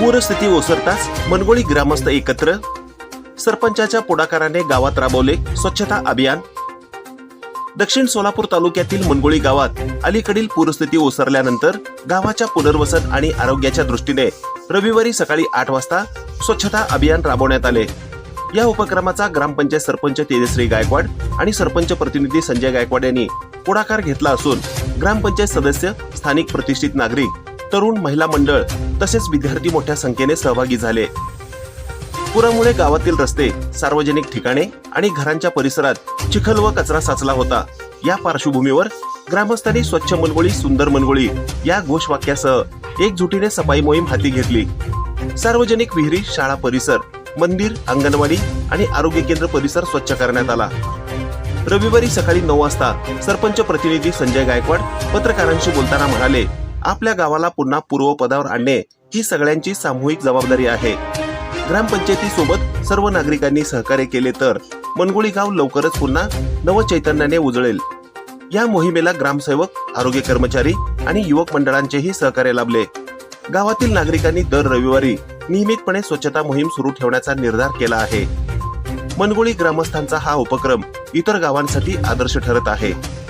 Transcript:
पूरस्थिती ओसरताच मनगोळी ग्रामस्थ एकत्र सरपंचाच्या पुढाकाराने गावात राबवले स्वच्छता अभियान. दक्षिण सोलापूर तालुक्यातील मनगोळी गावात अलीकडील पूरस्थिती ओसरल्यानंतर गावाच्या पुनर्वसन आणि आरोग्याच्या दृष्टीने रविवारी सकाळी आठ वाजता स्वच्छता अभियान राबवण्यात आले. या उपक्रमाचा ग्रामपंचायत सरपंच तेजश्री गायकवाड आणि सरपंच प्रतिनिधी संजय गायकवाड यांनी पुढाकार घेतला असून ग्रामपंचायत सदस्य स्थानिक प्रतिष्ठित नागरिक तरुण महिला मंडळ तसेच विद्यार्थी मोठ्या संख्येने सहभागी झाले. पुरामुळे गावातील रस्ते सार्वजनिक ठिकाणे आणि घरांच्या परिसरात चिखल व कचरा साचला होता. या पार्श्वभूमीवर ग्रामस्थांनी स्वच्छ मनगोळी सुंदर मनगोळी या घोषवाक्यासह एकजुटीने सफाई मोहीम हाती घेतली. सार्वजनिक विहिरी शाळा परिसर मंदिर अंगणवाडी आणि आरोग्य केंद्र परिसर स्वच्छ करण्यात आला. रविवारी सकाळी नऊ वाजता सरपंच प्रतिनिधी संजय गायकवाड पत्रकारांशी बोलताना म्हणाले आपल्या गावाला पुन्हा पूर्वपदावर आणणे ही सगळ्यांची सामूहिक जबाबदारी आहे. ग्रामपंचायतीसोबत सर्व नागरिकांनी सहकार्य केले तर मनगोळी गाव लवकरच पुन्हा नवचैतन्याने उजळेल. या मोहिमेला ग्रामसेवक आरोग्य कर्मचारी आणि युवक मंडळांचेही सहकार्य लाभले. गावातील नागरिकांनी दर रविवारी नियमितपणे स्वच्छता मोहीम सुरू ठेवण्याचा निर्धार केला आहे. मनगोळी ग्रामस्थांचा हा उपक्रम इतर गावांसाठी आदर्श ठरत आहे.